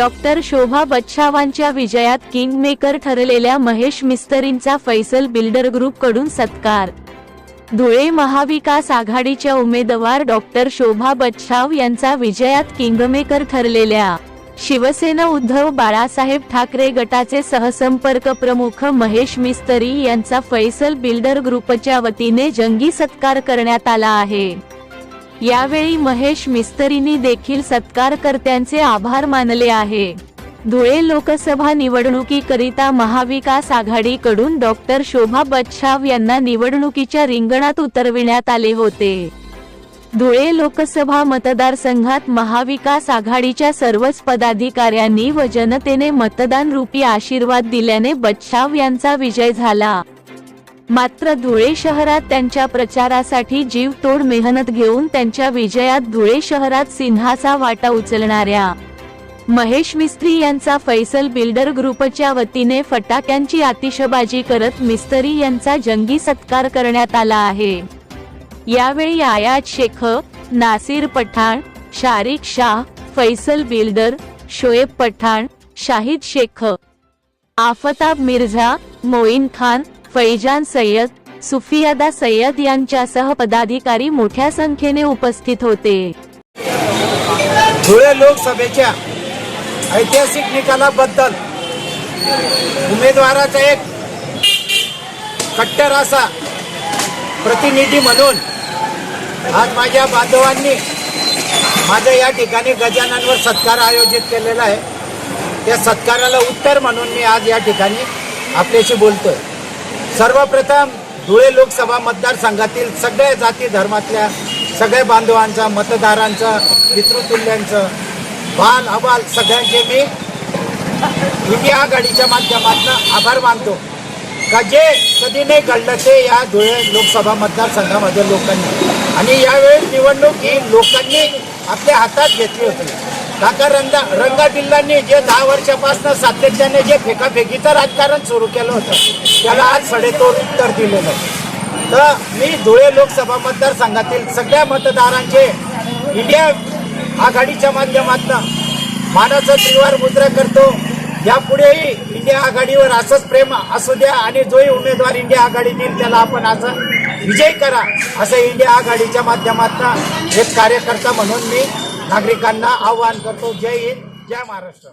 Doctor शोभा बच्छावांच्या विजयात kingmaker ठरलेल्या महेश मिस्तरींचा फैसल बिल्डर ग्रुपकडून सत्कार. धुळे महाविकास आघाडीच्या उमेदवार डॉक्टर शोभा बच्छाव यांचा विजयात किंगमेकर ठरलेल्या शिवसेना उद्धव बाळासाहेब ठाकरे गटाचे सहसंपर्क प्रमुख महेश मिस्तरी यांचा फैसल बिल्डर ग्रुपच्या वतीने जंगी सत्कार करण्यात आला आहे. यावेळी महेश मिस्तरींनी देखील सत्कारकर्त्यांचे आभार मानले आहे. धुळे लोकसभा निवडणुकीकरिता महाविकास आघाडीकडून डॉक्टर शोभा बच्छाव यांना निवडणुकीच्या रिंगणात उतरविण्यात आले होते. धुळे लोकसभा मतदारसंघात महाविकास आघाडीच्या सर्वच पदाधिकाऱ्यांनी व जनतेने मतदान रूपी आशीर्वाद दिल्याने बच्छाव यांचा विजय झाला. मात्र धुळे शहरात त्यांच्या प्रचारासाठी जीवतोड मेहनत घेऊन त्यांच्या विजयात धुळे शहरात सिन्हाचा वाटा उचलणाऱ्या महेश मिस्त्री यांचा फैसल बिल्डर ग्रुपच्या वतीने फटाक्यांची आतिषबाजी करत मिस्त्री यांचा जंगी सत्कार करण्यात आला आहे. यावेळी आयात शेख नासिर पठाण शारिक शाह फैसल बिल्डर शोएब पठाण शाहिद शेख आफताब मिर्झा मोईन खान फैजान सय्यद सुफियादा सय्यद यांच्यासह पदाधिकारी मोठ्या संख्येने उपस्थित होते. धुळे लोकसभेच्या ऐतिहासिक निकालाबद्दल उमेदवाराचा एक कट्टर असा प्रतिनिधी म्हणून आज माझ्या बांधवांनी माझं या ठिकाणी गजाननवर सत्कार आयोजित केलेला आहे. त्या सत्काराला उत्तर म्हणून मी आज या ठिकाणी आपल्याशी बोलतोय. सर्वप्रथम धुळे लोकसभा मतदारसंघातील सगळ्या जाती धर्मातल्या सगळ्या बांधवांचा मतदारांचा पितृतुल्यांचं बाल अबाल सगळ्यांचे मी इंडिया आघाडीच्या माध्यमातून आभार मानतो. का जे कधी नाही घडलं ते या धुळे लोकसभा मतदारसंघामध्ये लोकांनी. आणि यावेळी निवडणूक ही लोकांनी आपल्या हातात घेतली होती. काका रंगा रंगाबिल्लांनी जे दहा वर्षापासून सातत्याने जे फेकाफेकीचं राजकारण सुरू केलं होतं त्याला आज सडेतोड उत्तर दिलेलं आहे. तर मी धुळे लोकसभा मतदारसंघातील सगळ्या मतदारांचे इंडिया आघाडीच्या माध्यमातून मानाचा त्रिवार मुद्रा करतो. यापुढेही इंडिया आघाडीवर असंच प्रेम असू द्या आणि जोही उमेदवार इंडिया आघाडी देईल त्याला आपण आज विजय करा असं इंडिया आघाडीच्या माध्यमातून एक कार्यकर्ता म्हणून मी नागरिकांना आवाहन करतो. जय हिंद जय महाराष्ट्र.